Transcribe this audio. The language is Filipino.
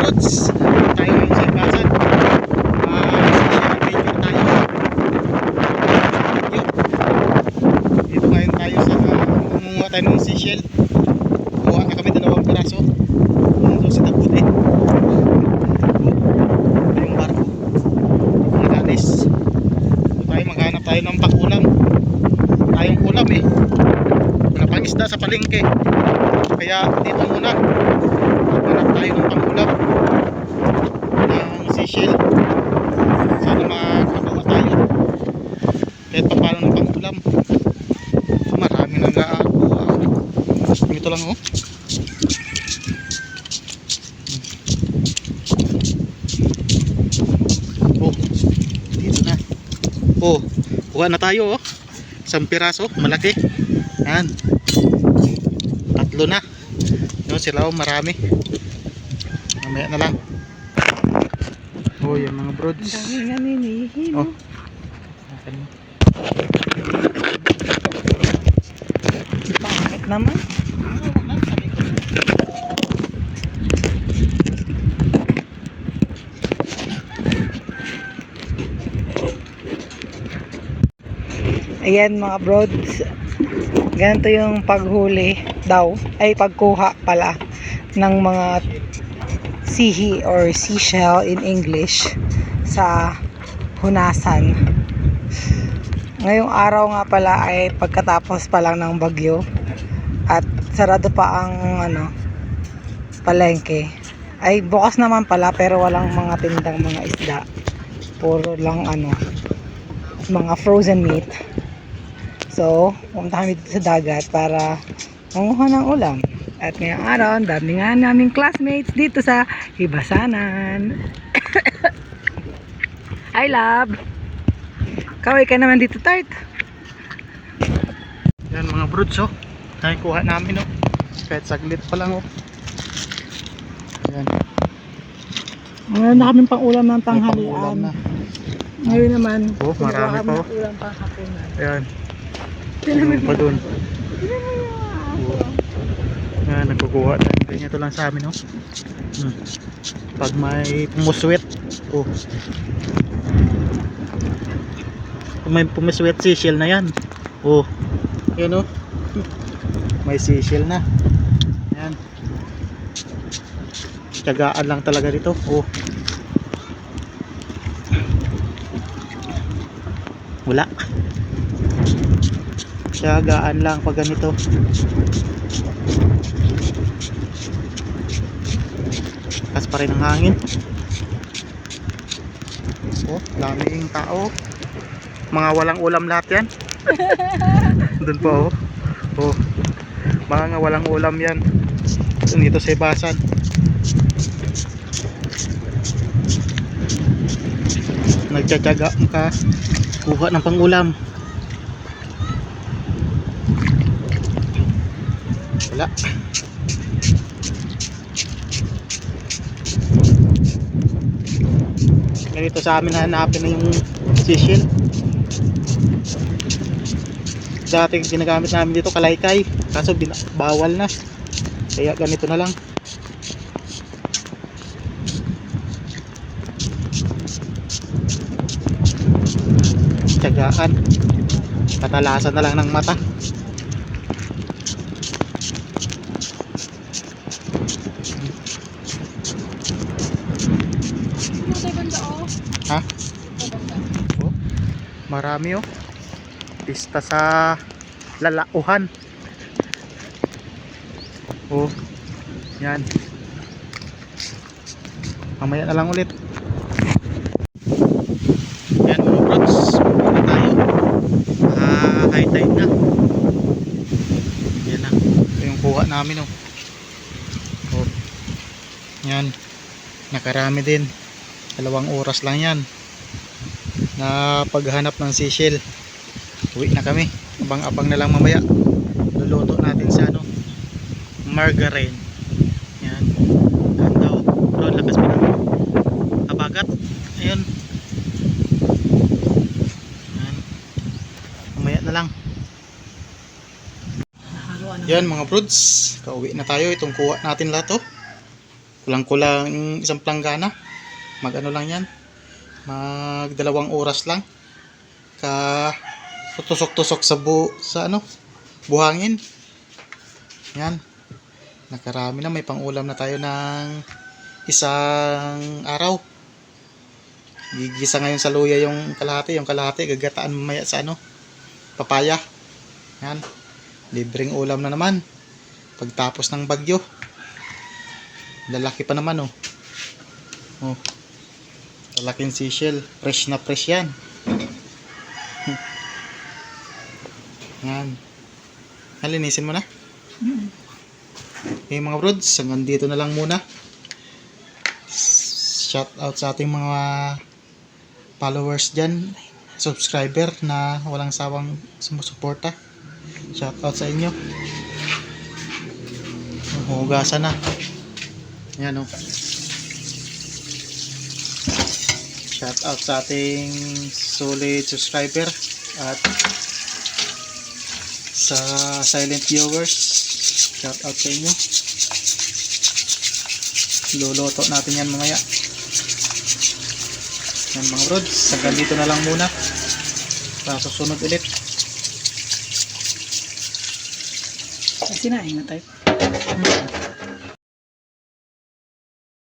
brods, tayo ngayon sa Ibasan. Ah, social adventure tayo. Yo. Dito ngayon tayo sa kumuha tayo ng seashell. Kuha na kami dalawang piraso. Nandun si Tabut eh. Yung barko. Mga alis. Dito tayo maghanap tayo ng pakulam. Tayong ulam eh. Wala pang isda sa palengke. Kaya dito muna. Hanap tayo ng pangulam. Ng seashell. Sana makakuha tayo. Kahit pa paano ng pangulam. Marami na nakakuha. Ito lang oh. Oh, dito na. Oh, kuha na tayo oh. Isang piraso, malaki. Yan. Tatlo na. Yun sila oh, marami. Mamaya na lang. Oh, yung mga brods. Ang dami nga ninihin. Oh. Akin mo. Pangit naman. Ayan mga broads. Ganito yung paghuli daw. Ay pagkuha pala ng mga sihi or seashell in English sa hunasan. Ngayong araw nga pala ay pagkatapos pa lang ng bagyo at sarado pa ang ano palengke. Ay bukas naman pala pero walang mga tindang mga isda. Puro lang ano mga frozen meat. So, pumunta kami dito sa dagat para manguha ng ulam. At ngayong araw, ang dami nga naming classmates dito sa Hibasanan. Hi, love! Kaway ka naman dito, Tart. Yan mga brods oh. Nakikuha namin oh. Kahit saglit pa lang oh. Yan. Meron na kami pang ulam ng pangulam tanghalian. na. Ngayon naman, Oh, marami pa, oh. ulam pang hapunan. Ayan. Yung pa dun. Tingnan mo nagkukuha tayo. Ganyan to lang sa amin oh. Hmm. Pag may pumuswet. Oh. Pag may pumuswet seashell na yan. Oh. Yan oh. May seashell na. Yan. Tiyagaan lang talaga dito. Oh. Wala. Tiyagaan lang pag ganito. Kas pa rin ang hangin. Oh, daming tao. Mga walang ulam lahat yan. Doon pa oh. Oh. Mga walang ulam yan. Dito sa Ibasan. Nagtsatsaga ka kuha ng pangulam. Wala. Ganito sa amin hanapin na yung seashell. Dati ginagamit namin dito kalaykay. Kaso bawal na. Kaya ganito na lang. Tiyagaan. Katalasan na lang ng mata. Ha? Oh, marami oh. Pista sa lalauhan. Oh. Yan. Mamaya na lang ulit. Yan mga brods. Pupunta tayo. Ah, high tide na. Yan na. Ito yung kuha namin oh. Oh. Yan. Nakarami din. Dalawang oras lang yan. Na paghanap ng seashell. Uwi na kami. Abang-abang na lang mamaya. Luluto natin sa ano. Margarine. Yan. Ganda oh. Bro, lakas pa ng abagat. Ayun. Yan. Mamaya na lang. Yan mga brods. Kauwi na tayo. Itong kuha natin lahat oh. Kulang-kulang isang planggana. Mag ano lang yan. Mag dalawang oras lang. Ka tusok-tusok sa bu sa ano buhangin. Yan. Nakarami na may pangulam na tayo ng isang araw. Gigisa ngayon sa luya yung kalahati. Yung kalahati gagataan mamaya sa ano papaya. Yan. Libreng ulam na naman. Pagtapos ng bagyo. Lalaki pa naman oh. Oh. Lalaking seashell. Fresh na fresh yan. yan. Halinisin mo na. Okay mga brods, hanggang dito na lang muna. Shout out sa ating mga followers dyan, subscriber na walang sawang sumusuporta. Shout out sa inyo. Hugasan na. Yan o. Shout out sa ating solid subscriber at sa silent viewers. Shout out sa inyo. Luluto natin yan mamaya. Yan mga brods. Hanggang dito na lang muna. Para susunod ulit. Sinain na tayo.